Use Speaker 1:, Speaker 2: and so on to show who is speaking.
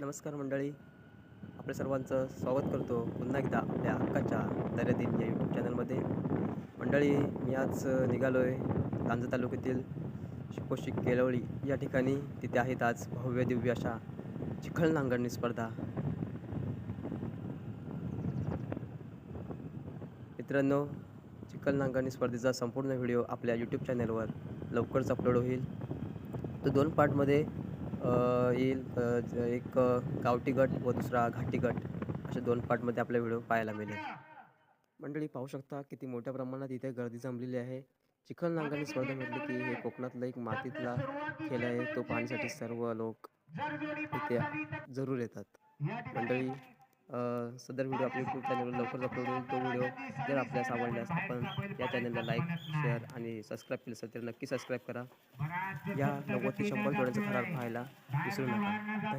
Speaker 1: नमस्कार मंडळी. आपल्या सर्वांचं स्वागत करतो पुन्हा एकदा आपल्या हक्काच्या दर्यादिन या यूट्यूब चॅनलमध्ये मंडळी मी आज निघालो आहे लांजा तालुक्यातील शिकोशी केळवळी या ठिकाणी. तिथे आहेत आज भव्य दिव्य अशा चिखल नांगरणी स्पर्धा. मित्रांनो चिखल नांगरणी स्पर्धेचा संपूर्ण व्हिडिओ आपल्या यूट्यूब चॅनलवर लवकरच अपलोड होईल. तो दोन पार्टमध्ये येईल एक गावठी गट व दुसरा घाटी गट. अशा दोन पार्टमध्ये आपला व्हिडिओ पाहायला मिळेल. मंडळी पाहू शकता किती मोठ्या प्रमाणात इथे गर्दी जमलेली आहे. चिखल नांगरणी स्पर्धा म्हटली की हे कोकणातला एक मातीतला खेळ आहे. तो पाहण्यासाठी सर्व लोक इथे जरूर येतात. मंडळी सदर व्हिडिओ आपल्या यूट्यूब चॅनलवर लवकरच अपलोड होईल. तो व्हिडिओ जर आपल्यास आवडल्यास आपण या चॅनलला लाईक शेअर आणि सबस्क्राईब केलं असेल तर नक्की सबस्क्राईब करा. या नव्वद ते शंभर जोड्यांचा थरार पाहायला विसरू नका.